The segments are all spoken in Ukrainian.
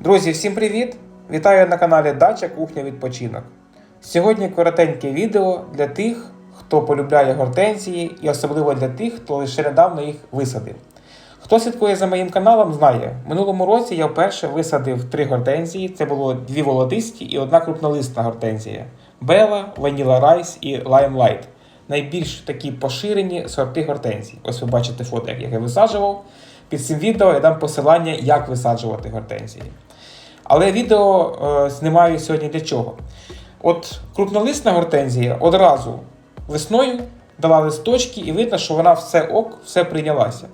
Друзі, всім привіт! Вітаю на каналі Дача Кухня Відпочинок. Сьогодні коротеньке відео для тих, хто полюбляє гортензії, і особливо для тих, хто лише недавно їх висадив. Хто слідкує за моїм каналом, знає, в минулому році я вперше висадив три гортензії. Це було дві волотисті і одна крупнолисна гортензія: Бела, Ваніла Райс і Limelight. Найбільш такі поширені сорти гортензій. Ось ви бачите фото, як я висаджував. Під цим відео я дам посилання, як висаджувати гортензії. Але відео е, знімаю сьогодні для чого? От крупнолисна гортензія одразу весною дала листочки, і видно, що вона все ок, все прийнялася.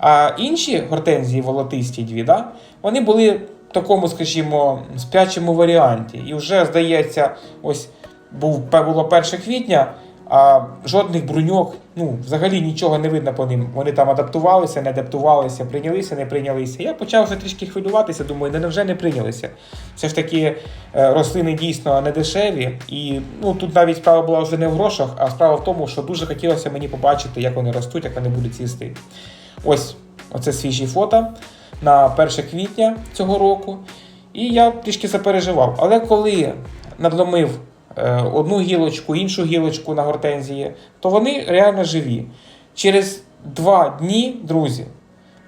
А інші гортензії, волотисті дві, да, вони були в такому, скажімо, спячому варіанті. І вже, здається, ось був, було 1 квітня, а жодних бруньок, ну, взагалі нічого не видно по ним. Вони там адаптувалися, не адаптувалися, прийнялися, не прийнялися. Я почав вже трішки хвилюватися, думаю, не вже не прийнялися. Все ж таки, е, рослини дійсно не дешеві. І ну, тут навіть справа була вже не в грошах, а справа в тому, що дуже хотілося мені побачити, як вони ростуть, як вони будуть цвісти. Ось оце свіжі фото на 1 квітня цього року. І я трішки запереживав. Але коли надломив одну гілочку, іншу гілочку на гортензії, то вони реально живі. Через два дні, друзі,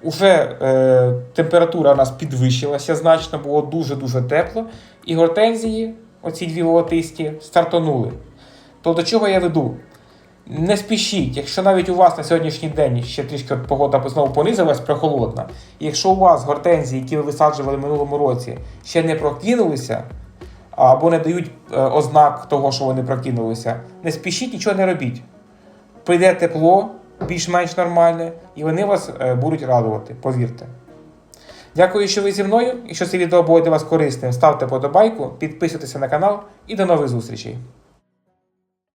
уже е, температура у нас підвищилася значно, було дуже-дуже тепло. І гортензії, оці дві волотисті, стартонули. То до чого я веду? Не спішіть, якщо навіть у вас на сьогоднішній день ще трішки погода знову понизилась, прохолодна. І якщо у вас гортензії, які ви висаджували минулому році, ще не прокинулися, або не дають е, ознак того, що вони прокинулися, не спішіть, нічого не робіть. Прийде тепло, більш-менш нормальне, і вони вас е, будуть радувати, повірте. Дякую, що ви зі мною. Якщо це відео було для вас корисним, ставте подобайку, підписуйтесь на канал і до нових зустрічей.